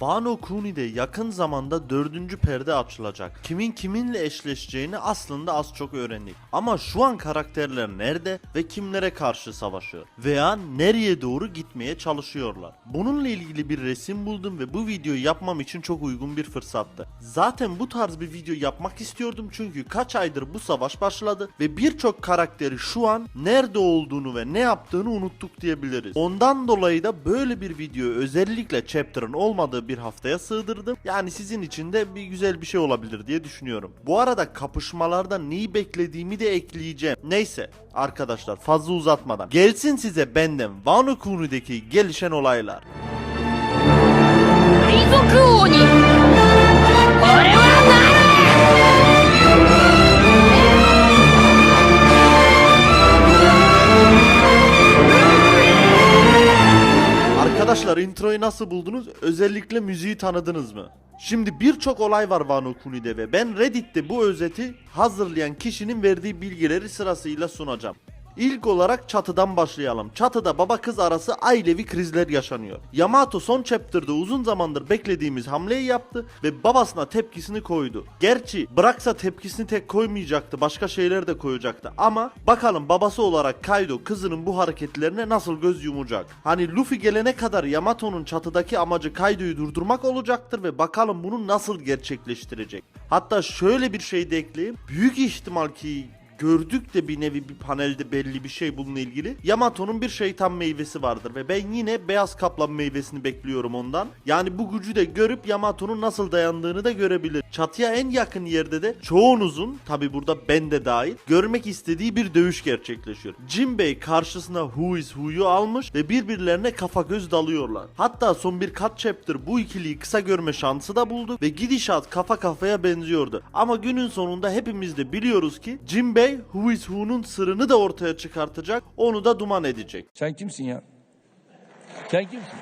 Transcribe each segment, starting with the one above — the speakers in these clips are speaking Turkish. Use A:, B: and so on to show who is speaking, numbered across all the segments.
A: Wano Kuni'de yakın zamanda dördüncü perde açılacak. Kimin kiminle eşleşeceğini aslında az çok öğrendik. Ama şu an karakterler nerede ve kimlere karşı savaşıyor? Veya nereye doğru gitmeye çalışıyorlar? Bununla ilgili bir resim buldum ve bu videoyu yapmam için çok uygun bir fırsattı. Zaten bu tarz bir video yapmak istiyordum çünkü kaç aydır bu savaş başladı ve birçok karakteri şu an nerede olduğunu ve ne yaptığını unuttuk diyebiliriz. Ondan dolayı da böyle bir video özellikle chapter'ın olmadığı bir haftaya sığdırdım. Yani sizin için de bir güzel bir şey olabilir diye düşünüyorum. Bu arada kapışmalarda neyi beklediğimi de ekleyeceğim. Neyse arkadaşlar fazla uzatmadan gelsin size benden Wano Kuni'deki gelişen olaylar.
B: 海賊王に俺は
A: Arkadaşlar introyu nasıl buldunuz? Özellikle müziği tanıdınız mı? Şimdi birçok olay var Wano Kuni'de ve ben Reddit'te bu özeti hazırlayan kişinin verdiği bilgileri sırasıyla sunacağım. İlk olarak çatıdan başlayalım. Çatıda baba kız arası ailevi krizler yaşanıyor. Yamato son chapter'da uzun zamandır beklediğimiz hamleyi yaptı ve babasına tepkisini koydu. Gerçi bıraksa tepkisini tek koymayacaktı, başka şeyler de koyacaktı ama bakalım babası olarak Kaido kızının bu hareketlerine nasıl göz yumacak. Hani Luffy gelene kadar Yamato'nun çatıdaki amacı Kaido'yu durdurmak olacaktır ve bakalım bunu nasıl gerçekleştirecek. Hatta şöyle bir şey de ekleyeyim. Büyük ihtimal ki gördük de bir nevi bir panelde belli bir şey bununla ilgili. Yamato'nun bir şeytan meyvesi vardır ve ben yine beyaz kaplan meyvesini bekliyorum ondan. Yani bu gücü de görüp Yamato'nun nasıl dayandığını da görebilir. Çatıya en yakın yerde de çoğunuzun tabi burada ben de dahil görmek istediği bir dövüş gerçekleşiyor. Jinbei karşısına Who is Who'yu almış ve birbirlerine kafa göz dalıyorlar. Hatta son birkaç chapter bu ikiliyi kısa görme şansı da buldu ve gidişat kafa kafaya benziyordu. Ama günün sonunda hepimiz de biliyoruz ki Jinbei Who is Who'nun sırrını da ortaya çıkartacak, onu da duman edecek.
C: Sen kimsin ya? Sen kimsin?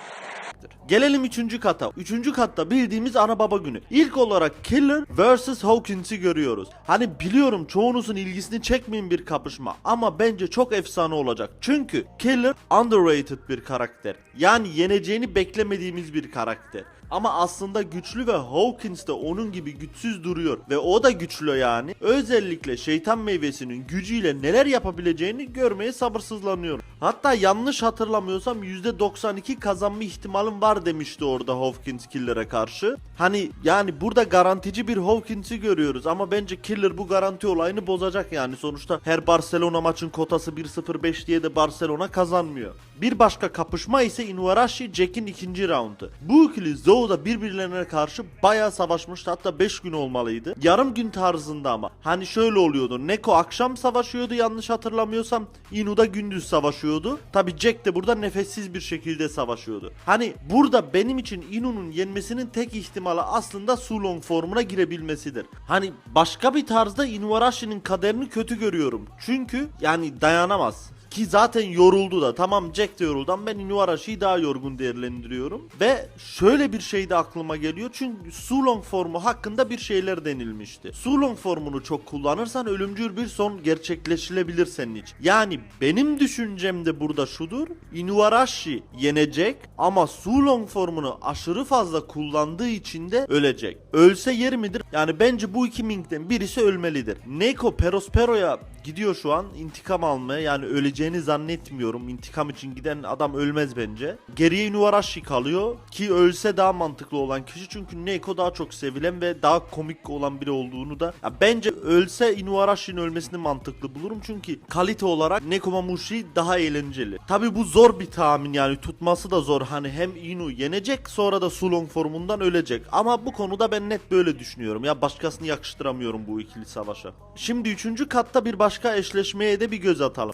A: Gelelim 3. kata. 3. katta bildiğimiz ana baba günü. İlk olarak Killer vs Hawkins'i görüyoruz. Hani biliyorum çoğunuzun ilgisini çekmeyen bir kapışma ama bence çok efsane olacak. Çünkü Killer underrated bir karakter. Yani yeneceğini beklemediğimiz bir karakter. Ama aslında güçlü ve Hawkins de onun gibi güçsüz duruyor. Ve o da güçlü yani. Özellikle şeytan meyvesinin gücüyle neler yapabileceğini görmeye sabırsızlanıyorum. Hatta yanlış hatırlamıyorsam %92 kazanma ihtimalim var demişti orada Hawkins Killer'e karşı. Hani yani burada garantici bir Hawkins'i görüyoruz ama bence Killer bu garanti olayını bozacak yani. Sonuçta her Barcelona maçın kotası 1-0-5 diye de Barcelona kazanmıyor. Bir başka kapışma ise Inuarashi Jack'in ikinci roundu. Bu ikili Zou'da birbirlerine karşı bayağı savaşmıştı hatta 5 gün olmalıydı. Yarım gün tarzında ama. Hani şöyle oluyordu. Neko akşam savaşıyordu yanlış hatırlamıyorsam. Inu da gündüz savaşıyordu. Tabi Jack de burada nefessiz bir şekilde savaşıyordu. Hani burada benim için Inu'nun yenmesinin tek ihtimali aslında Sulong formuna girebilmesidir. Hani başka bir tarzda Inuarashi'nin kaderini kötü görüyorum. Çünkü yani dayanamaz. Ki zaten yoruldu da. Tamam Jack de yoruldu ama ben Inuarashi'yi daha yorgun değerlendiriyorum. Ve şöyle bir şey de aklıma geliyor. Çünkü Sulong formu hakkında bir şeyler denilmişti. Sulong formunu çok kullanırsan ölümcül bir son gerçekleşilebilir senin için. Yani benim düşüncem de burada şudur. Inuarashi yenecek ama Sulong formunu aşırı fazla kullandığı için de ölecek. Ölse yeri midir? Yani bence bu iki Ming'den birisi ölmelidir. Neko Perospero'ya gidiyor şu an intikam almaya yani öleceğini zannetmiyorum. İntikam için giden adam ölmez bence. Geriye Inuarashi kalıyor ki ölse daha mantıklı olan kişi çünkü Neko daha çok sevilen ve daha komik olan biri olduğunu da ya bence ölse Inuarashi'nin ölmesini mantıklı bulurum çünkü kalite olarak Nekomamushi daha eğlenceli. Tabi bu zor bir tahmin yani tutması da zor hani hem Inu yenecek sonra da Sulong formundan ölecek ama bu konuda ben net böyle düşünüyorum ya başkasını yakıştıramıyorum bu ikili savaşa. Şimdi üçüncü katta bir başka eşleşmeye de bir göz atalım.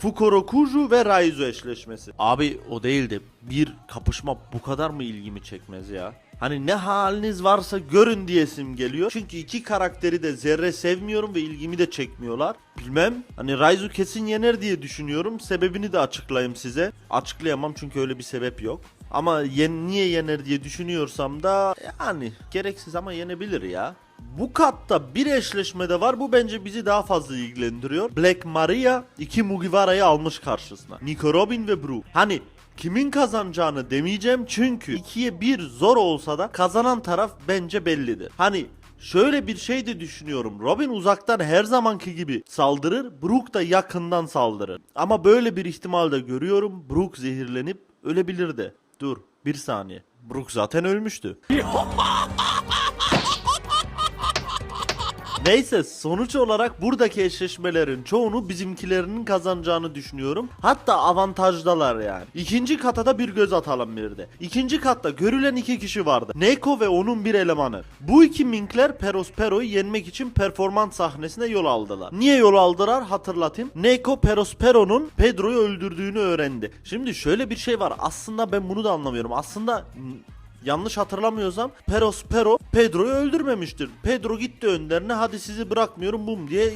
A: Fukurokuju ve Raizo eşleşmesi. Abi o değil de bir kapışma bu kadar mı ilgimi çekmez ya? Hani ne haliniz varsa görün diyesim geliyor. Çünkü iki karakteri de zerre sevmiyorum ve ilgimi de çekmiyorlar. Bilmem. Hani Raizo kesin yener diye düşünüyorum. Sebebini de açıklayayım size. Açıklayamam çünkü öyle bir sebep yok. Ama yen, niye yener diye düşünüyorsam da yani gereksiz ama yenebilir ya. Bu katta bir eşleşmede var. Bu bence bizi daha fazla ilgilendiriyor. Black Maria iki Mugiwara'yı almış karşısına. Nico Robin ve Bru. Hani kimin kazanacağını demeyeceğim çünkü 2'ye 1 zor olsa da kazanan taraf bence bellidir. Hani Şöyle bir şey de düşünüyorum. Robin uzaktan her zamanki gibi saldırır, Brook da yakından saldırır. Ama böyle bir ihtimal de görüyorum. Brook zehirlenip ölebilir de. Dur, bir saniye. Brook zaten ölmüştü. Neyse sonuç olarak buradaki eşleşmelerin çoğunu bizimkilerinin kazanacağını düşünüyorum. Hatta avantajdalar yani. İkinci kata da bir göz atalım bir de. İkinci katta görülen iki kişi vardı. Neko ve onun bir elemanı. Bu iki minkler Perospero'yu yenmek için performans sahnesine yol aldılar. Niye yol aldılar hatırlatayım. Neko Perospero'nun Pedro'yu öldürdüğünü öğrendi. Şimdi şöyle bir şey var. Aslında ben bunu da anlamıyorum. Aslında Yanlış hatırlamıyorsam Perospero Pedro'yu öldürmemiştir. Pedro gitti önlerine hadi sizi bırakmıyorum bum diye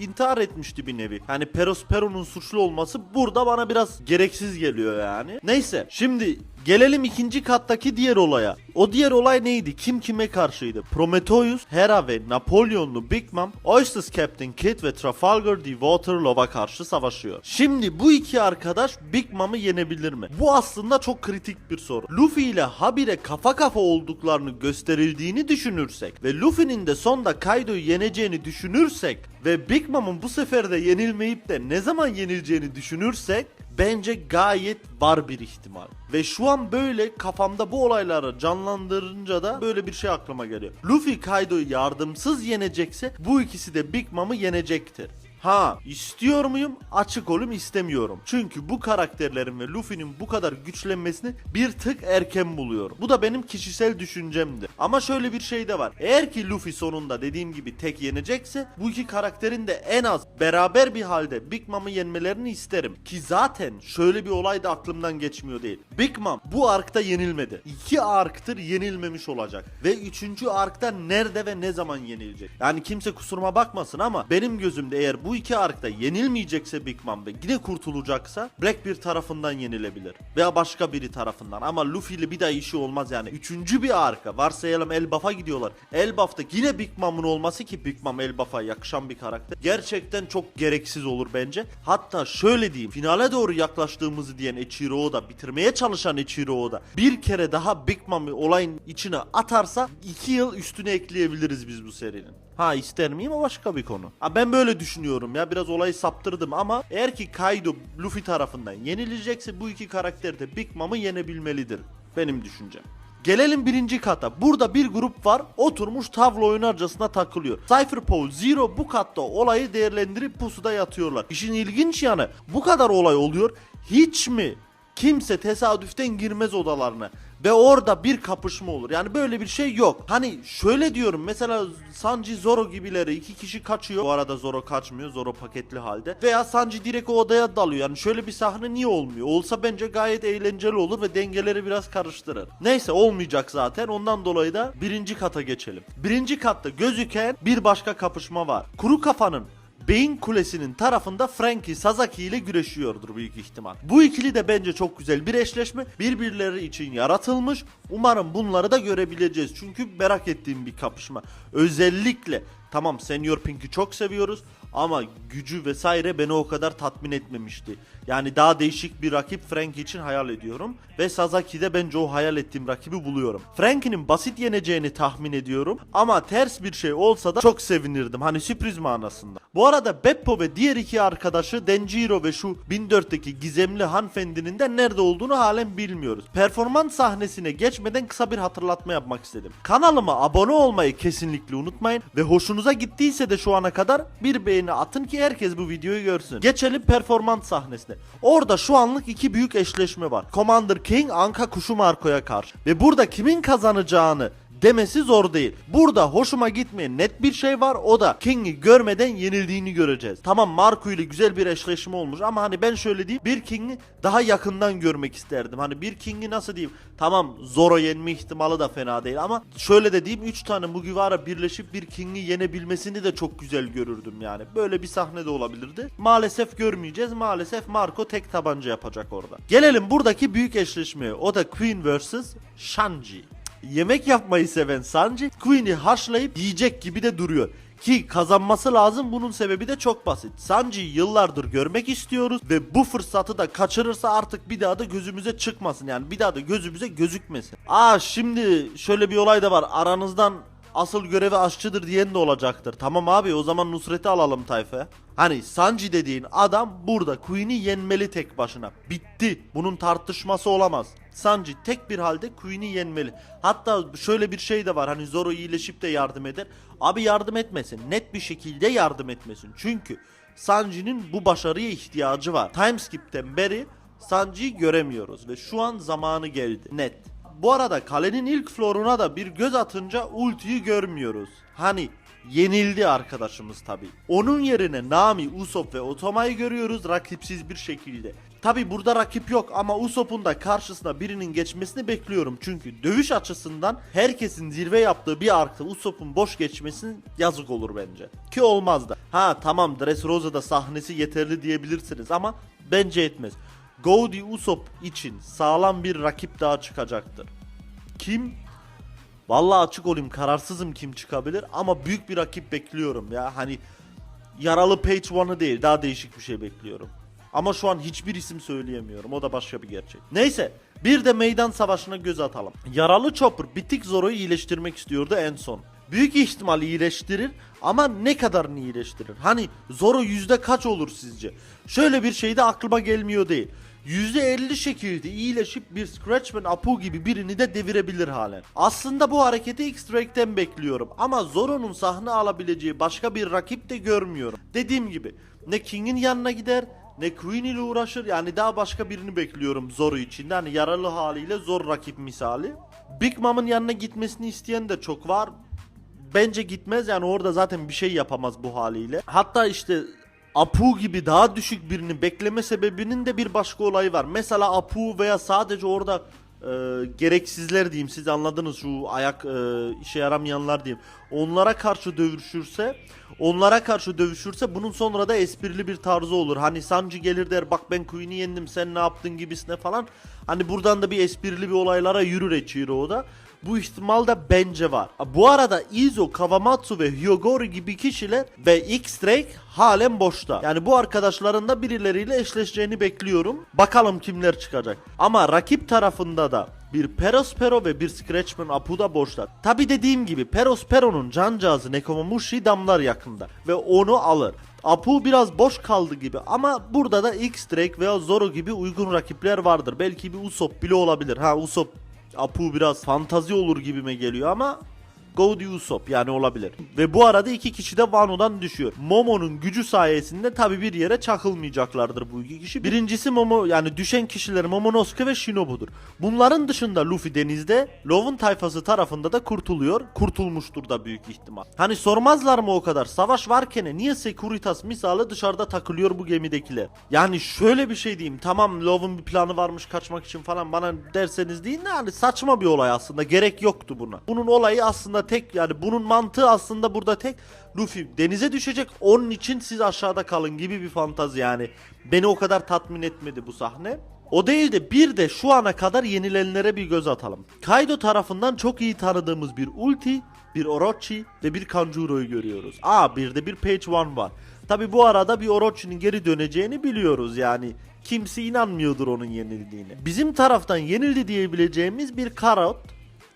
A: intihar etmişti bir nevi. Yani Perospero'nun suçlu olması burada bana biraz gereksiz geliyor yani. Neyse şimdi gelelim ikinci kattaki diğer olaya. O diğer olay neydi? Kim kime karşıydı? Prometheus, Hera ve Napolyonlu Big Mom, Oysters Captain Kidd ve Trafalgar the Waterlove'a karşı savaşıyor. Şimdi bu iki arkadaş Big Mom'u yenebilir mi? Bu aslında çok kritik bir soru. Luffy ile Habire kafa kafa olduklarını gösterildiğini düşünürsek ve Luffy'nin de sonda Kaido'yu yeneceğini düşünürsek ve Big Mom'un bu sefer de yenilmeyip de ne zaman yenileceğini düşünürsek bence gayet var bir ihtimal. Ve şu an böyle kafamda bu olayları canlandırınca da böyle bir şey aklıma geliyor. Luffy Kaido'yu yardımsız yenecekse bu ikisi de Big Mom'u yenecektir. Ha istiyor muyum? Açık olum istemiyorum. Çünkü bu karakterlerin ve Luffy'nin bu kadar güçlenmesini bir tık erken buluyorum. Bu da benim kişisel düşüncemdir. Ama şöyle bir şey de var. Eğer ki Luffy sonunda dediğim gibi tek yenecekse bu iki karakterin de en az beraber bir halde Big Mom'u yenmelerini isterim. Ki zaten şöyle bir olay da aklımdan geçmiyor değil. Big Mom bu arkta yenilmedi. İki arktır yenilmemiş olacak. Ve üçüncü arkta nerede ve ne zaman yenilecek? Yani kimse kusuruma bakmasın ama benim gözümde eğer bu iki arkta yenilmeyecekse Big Mom ve yine kurtulacaksa Blackbeard tarafından yenilebilir. Veya başka biri tarafından. Ama Luffy ile bir daha işi olmaz yani. Üçüncü bir arka. Varsayalım Elbaf'a gidiyorlar. Elbaf'ta yine Big Mom'un olması ki Big Mom Elbaf'a yakışan bir karakter. Gerçekten çok gereksiz olur bence. Hatta şöyle diyeyim. Finale doğru yaklaştığımızı diyen Echiro Oda, bitirmeye çalışan Echiro Oda bir kere daha Big Mom'u olayın içine atarsa iki yıl üstüne ekleyebiliriz biz bu serinin. Ha ister miyim o başka bir konu. Ha, ben böyle düşünüyorum ya biraz olayı saptırdım ama eğer ki Kaido Luffy tarafından yenilecekse bu iki karakter de Big Mom'u yenebilmelidir. Benim düşüncem. Gelelim birinci kata. Burada bir grup var. Oturmuş tavla oynarcasına takılıyor. Cypher Paul Zero bu katta olayı değerlendirip pusuda yatıyorlar. İşin ilginç yanı bu kadar olay oluyor. Hiç mi kimse tesadüften girmez odalarına ve orada bir kapışma olur. Yani böyle bir şey yok. Hani şöyle diyorum mesela Sanji Zoro gibileri iki kişi kaçıyor. Bu arada Zoro kaçmıyor. Zoro paketli halde. Veya Sanji direkt o odaya dalıyor. Yani şöyle bir sahne niye olmuyor? Olsa bence gayet eğlenceli olur ve dengeleri biraz karıştırır. Neyse olmayacak zaten. Ondan dolayı da birinci kata geçelim. Birinci katta gözüken bir başka kapışma var. Kuru kafanın Beyin Kulesi'nin tarafında Frankie Sasaki ile güreşiyordur büyük ihtimal. Bu ikili de bence çok güzel bir eşleşme. Birbirleri için yaratılmış. Umarım bunları da görebileceğiz. Çünkü merak ettiğim bir kapışma. Özellikle tamam Senior Pink'i çok seviyoruz ama gücü vesaire beni o kadar tatmin etmemişti. Yani daha değişik bir rakip Frankie için hayal ediyorum. Ve Sasaki'de bence o hayal ettiğim rakibi buluyorum. Frankie'nin basit yeneceğini tahmin ediyorum. Ama ters bir şey olsa da çok sevinirdim. Hani sürpriz manasında. Bu arada Beppo ve diğer iki arkadaşı Denjiro ve şu 1004'teki gizemli hanımefendinin de nerede olduğunu halen bilmiyoruz. Performans sahnesine geçmeden kısa bir hatırlatma yapmak istedim. Kanalıma abone olmayı kesinlikle unutmayın. Ve hoşunuza gittiyse de şu ana kadar bir beğeni atın ki herkes bu videoyu görsün. Geçelim performans sahnesine. Orada şu anlık iki büyük eşleşme var. Commander King Anka Kuşu Marco'ya karşı. Ve burada kimin kazanacağını demesi zor değil. Burada hoşuma gitmeyen net bir şey var. O da King'i görmeden yenildiğini göreceğiz. Tamam Marco ile güzel bir eşleşme olmuş ama hani ben şöyle diyeyim bir King'i daha yakından görmek isterdim. Hani bir King'i nasıl diyeyim? Tamam Zoro yenme ihtimali da fena değil ama şöyle de diyeyim 3 tane Mugiwara birleşip bir King'i yenebilmesini de çok güzel görürdüm yani. Böyle bir sahne de olabilirdi. Maalesef görmeyeceğiz. Maalesef Marco tek tabanca yapacak orada. Gelelim buradaki büyük eşleşmeye. O da Queen vs. Shanji. Yemek yapmayı seven Sanji Queen'i haşlayıp yiyecek gibi de duruyor. Ki kazanması lazım bunun sebebi de çok basit. Sanji'yi yıllardır görmek istiyoruz ve bu fırsatı da kaçırırsa artık bir daha da gözümüze çıkmasın yani bir daha da gözümüze gözükmesin. Aa şimdi şöyle bir olay da var aranızdan asıl görevi aşçıdır diyen de olacaktır. Tamam abi o zaman Nusret'i alalım tayfaya. Hani Sanji dediğin adam burada Queen'i yenmeli tek başına. Bitti. Bunun tartışması olamaz. Sanji tek bir halde Queen'i yenmeli. Hatta şöyle bir şey de var. Hani Zoro iyileşip de yardım eder. Abi yardım etmesin. Net bir şekilde yardım etmesin. Çünkü Sanji'nin bu başarıya ihtiyacı var. Timeskip'ten beri Sanji'yi göremiyoruz ve şu an zamanı geldi. Net. Bu arada kalenin ilk floruna da bir göz atınca ultiyi görmüyoruz. Hani yenildi arkadaşımız tabi. Onun yerine Nami, Usopp ve Otoma'yı görüyoruz rakipsiz bir şekilde. Tabi burada rakip yok ama Usopp'un da karşısına birinin geçmesini bekliyorum. Çünkü dövüş açısından herkesin zirve yaptığı bir arkta Usopp'un boş geçmesinin yazık olur bence. Ki olmaz da. Ha tamam Dressrosa'da sahnesi yeterli diyebilirsiniz ama bence etmez. Goldie Usopp için sağlam bir rakip daha çıkacaktır. Kim? Vallahi açık olayım kararsızım kim çıkabilir ama büyük bir rakip bekliyorum ya. Hani yaralı Page One'ı değil daha değişik bir şey bekliyorum. Ama şu an hiçbir isim söyleyemiyorum. O da başka bir gerçek. Neyse bir de meydan savaşına göz atalım. Yaralı Chopper bitik Zoro'yu iyileştirmek istiyordu en son. Büyük ihtimal iyileştirir ama ne kadarını iyileştirir? Hani Zoro yüzde kaç olur sizce? Şöyle bir şey de aklıma gelmiyor değil. %50 şekilde iyileşip bir Scratchman Apu gibi birini de devirebilir halen. Aslında bu hareketi X-Drake'den bekliyorum ama Zoro'nun sahne alabileceği başka bir rakip de görmüyorum. Dediğim gibi ne King'in yanına gider ne Queen ile uğraşır yani daha başka birini bekliyorum Zoro için. Yani yaralı haliyle zor rakip misali. Big Mom'un yanına gitmesini isteyen de çok var. Bence gitmez yani orada zaten bir şey yapamaz bu haliyle. Hatta işte Apu gibi daha düşük birini bekleme sebebinin de bir başka olayı var. Mesela Apu veya sadece orada e, gereksizler diyeyim siz anladınız şu ayak e, işe yaramayanlar diyeyim. Onlara karşı dövüşürse onlara karşı dövüşürse bunun sonra da esprili bir tarzı olur. Hani Sanji gelir der bak ben Queen'i yendim sen ne yaptın gibisine falan. Hani buradan da bir esprili bir olaylara yürür Echiro da. Bu ihtimal da bence var. Bu arada Izo, Kawamatsu ve Hyogori gibi kişiler ve X-Drake halen boşta. Yani bu arkadaşların da birileriyle eşleşeceğini bekliyorum. Bakalım kimler çıkacak. Ama rakip tarafında da bir Perospero ve bir Scratchman Apu da boşta. Tabi dediğim gibi Perospero'nun cancağızı Nekomamushi damlar yakında ve onu alır. Apu biraz boş kaldı gibi ama burada da X-Drake veya Zoro gibi uygun rakipler vardır. Belki bir Usopp bile olabilir. Ha Usopp Apu biraz fantazi olur gibime geliyor ama Goldie Usopp yani olabilir. Ve bu arada iki kişi de Wano'dan düşüyor. Momo'nun gücü sayesinde tabi bir yere çakılmayacaklardır bu iki kişi. Birincisi Momo yani düşen kişiler Momonosuke ve Shinobu'dur. Bunların dışında Luffy denizde Lov'un tayfası tarafında da kurtuluyor. Kurtulmuştur da büyük ihtimal. Hani sormazlar mı o kadar? Savaş varken niye Securitas misali dışarıda takılıyor bu gemidekiler? Yani şöyle bir şey diyeyim. Tamam Lov'un bir planı varmış kaçmak için falan bana derseniz değil de yani saçma bir olay aslında. Gerek yoktu buna. Bunun olayı aslında tek yani bunun mantığı aslında burada tek Luffy denize düşecek onun için siz aşağıda kalın gibi bir fantazi yani. Beni o kadar tatmin etmedi bu sahne. O değil de bir de şu ana kadar yenilenlere bir göz atalım. Kaido tarafından çok iyi tanıdığımız bir ulti, bir Orochi ve bir Kanjuro'yu görüyoruz. Aa bir de bir Page One var. Tabi bu arada bir Orochi'nin geri döneceğini biliyoruz yani. Kimse inanmıyordur onun yenildiğine. Bizim taraftan yenildi diyebileceğimiz bir Karot,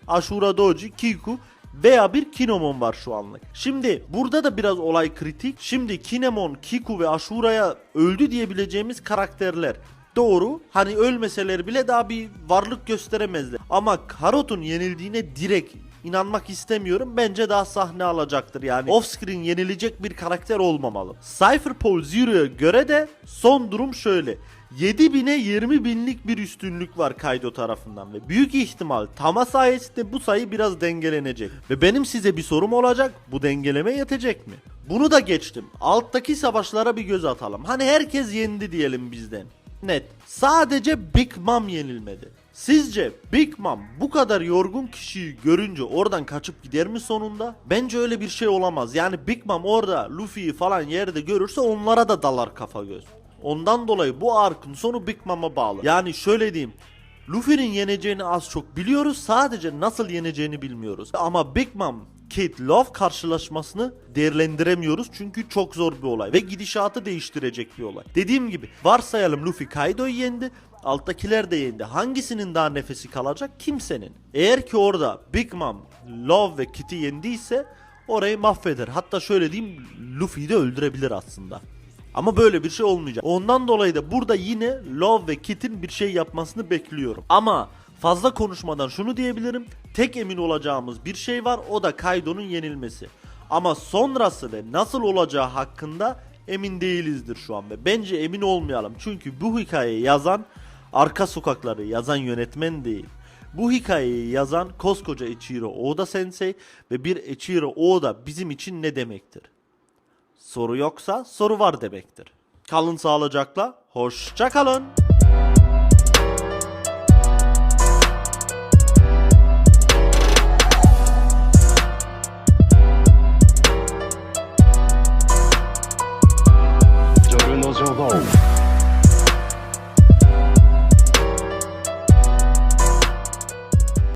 A: Ashura Doji, Kiku veya bir Kinemon var şu anlık. Şimdi burada da biraz olay kritik. Şimdi Kinemon, Kiku ve Ashura'ya öldü diyebileceğimiz karakterler. Doğru. Hani ölmeseler bile daha bir varlık gösteremezler. Ama Karot'un yenildiğine direkt inanmak istemiyorum. Bence daha sahne alacaktır yani. Offscreen yenilecek bir karakter olmamalı. Cypher Paul Zero'ya göre de son durum şöyle. 7000'e 20 binlik bir üstünlük var Kaido tarafından ve büyük ihtimal Tama sayesinde bu sayı biraz dengelenecek. Ve benim size bir sorum olacak. Bu dengeleme yetecek mi? Bunu da geçtim. Alttaki savaşlara bir göz atalım. Hani herkes yendi diyelim bizden. Net. Sadece Big Mom yenilmedi. Sizce Big Mom bu kadar yorgun kişiyi görünce oradan kaçıp gider mi sonunda? Bence öyle bir şey olamaz. Yani Big Mom orada Luffy'yi falan yerde görürse onlara da dalar kafa göz. Ondan dolayı bu arkın sonu Big Mom'a bağlı. Yani şöyle diyeyim. Luffy'nin yeneceğini az çok biliyoruz. Sadece nasıl yeneceğini bilmiyoruz. Ama Big Mom Kid Love karşılaşmasını değerlendiremiyoruz çünkü çok zor bir olay ve gidişatı değiştirecek bir olay. Dediğim gibi varsayalım Luffy Kaido'yu yendi, alttakiler de yendi. Hangisinin daha nefesi kalacak? Kimsenin. Eğer ki orada Big Mom, Love ve Kit'i yendiyse orayı mahveder. Hatta şöyle diyeyim Luffy'yi de öldürebilir aslında. Ama böyle bir şey olmayacak. Ondan dolayı da burada yine Love ve Kit'in bir şey yapmasını bekliyorum. Ama fazla konuşmadan şunu diyebilirim. Tek emin olacağımız bir şey var o da Kaido'nun yenilmesi. Ama sonrası ve nasıl olacağı hakkında emin değilizdir şu an ve bence emin olmayalım. Çünkü bu hikayeyi yazan arka sokakları yazan yönetmen değil. Bu hikayeyi yazan koskoca Ichiro Oda Sensei ve bir Ichiro Oda bizim için ne demektir? Soru yoksa soru var demektir. Kalın sağlıcakla, hoşça kalın.